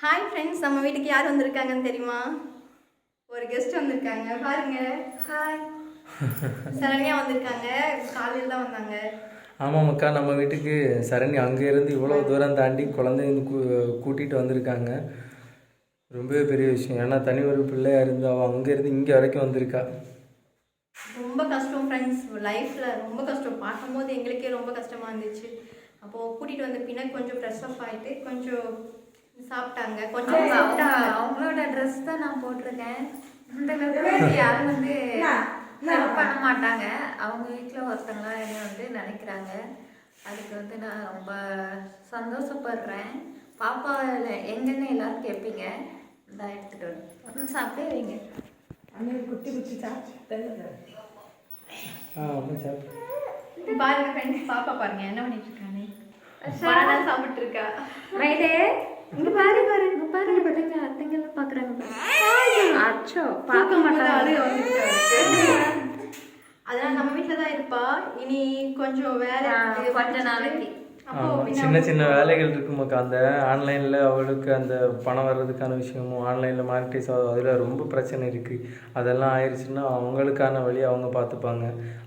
Hi friends நம்ம வீட்டுக்கு யார் வந்திருக்காங்கன்னு தெரியுமா? ஒரு கெஸ்ட் வந்திருக்காங்க. பாருங்க. ஹாய் சரண்யா வந்திருக்காங்க. காலையில் தான் வந்தாங்க. ஆமாம் அக்கா நம்ம வீட்டுக்கு சரணி அங்கேருந்து இவ்வளோ தூரம் தாண்டி குழந்தைங்க கூட்டிகிட்டு வந்திருக்காங்க. ரொம்பவே பெரிய விஷயம். ஏன்னா தனி ஒரு பிள்ளையா இருந்து அவள் அங்கேருந்து இங்கே வரைக்கும் வந்திருக்கா. ரொம்ப கஷ்டம் ஃப்ரெண்ட்ஸ் லைஃப்பில் ரொம்ப கஷ்டம். பார்க்கும்போது எங்களுக்கே ரொம்ப கஷ்டமாக இருந்துச்சு. அப்போது கூட்டிகிட்டு வந்த பின்ன கொஞ்சம் ஃப்ரெஷ் அப் ஆகிட்டு கொஞ்சம் சாப்பிட்டாங்க. கொஞ்சம் அவங்க- அவங்களோட ட்ரெஸ் தான் நான் போட்டிருக்கேன். இந்த யாரும் வந்து ஹெல்ப் பண்ண மாட்டாங்க. அவங்க வீட்டில் ஒருத்தங்களா என்ன வந்து நினைக்கிறாங்க. அதுக்கு வந்து நான் ரொம்ப சந்தோஷப்படுறேன். பாப்பா எங்கன்னு எல்லாரும் கேட்பீங்க இந்த எடுத்துட்டு வந்து சாப்பிட்டே வைங்க. ஆ ஆமாம் சாப்பிட்டு பாருங்க ஃப்ரெண்ட்ஸ் பாப்பா பாருங்க என்ன பண்ணிட்டு இருக்காங்க? பனானா சாப்பிட்டு இருக்கா இங்க பாரு பாரு இங்க பாருங்க பாருங்க அத்தைங்கெல்லாம் பாக்குறாங்க அச்சோ பார்க்க மாட்டாங்க. அதனால நம்ம வீட்டில் தான் இருப்பா. இனி கொஞ்சம் வேலை. கொஞ்ச நாளைக்கு. சின்ன சின்ன வேலைகள் இருக்குமாக்கா அந்த ஆன்லைனில் அவளுக்கு அந்த பணம் வர்றதுக்கான விஷயமும் ஆன்லைனில் மானிட்டைஸ் ஆகும் அதில் ரொம்ப பிரச்சனை இருக்குது அதெல்லாம் ஆயிடுச்சுன்னா அவங்களுக்கான வழி அவங்க பார்த்துப்பாங்க.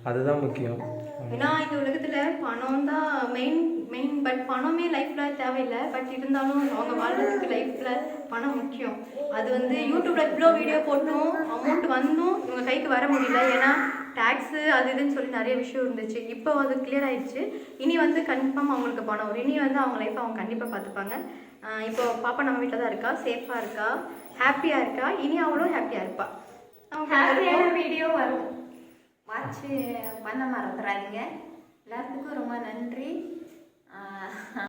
அதுதான் முக்கியம். ஏன்னா இந்த உலகத்துல பணம் தான் மெயின் மெயின் பட் பணமே லைஃப்ல தேவையில்லை. பட் இருந்தாலும் அவங்க வாழ்றதுக்கு லைஃப்ல பணம் முக்கியம். அது வந்து யூடியூப்ல இவ்வளோ வீடியோ போட்டும் அமௌண்ட் வந்தும் இவங்க கைக்கு வர முடியல. ஏன்னா டேக்ஸு அது இதுன்னு சொல்லி நிறைய விஷயம் இருந்துச்சு. இப்போ அது கிளியர் ஆயிடுச்சு. இனி வந்து கன்ஃபார்ம் அவங்களுக்கு பணம் வரும். இனி வந்து அவங்க லைஃப் அவங்க கண்டிப்பாக பார்த்துப்பாங்க. இப்போ பாப்பா நம்ம வீட்டில் தான் இருக்கா? சேஃபாக இருக்கா? ஹாப்பியாக இருக்கா? இனி அவளும் ஹாப்பியாக இருப்பா. அவங்க ஹாப்பியான வீடியோ வரும். வாட்ச் பண்ண மறந்துடாதீங்க எல்லாத்துக்கும் ரொம்ப நன்றி. 啊。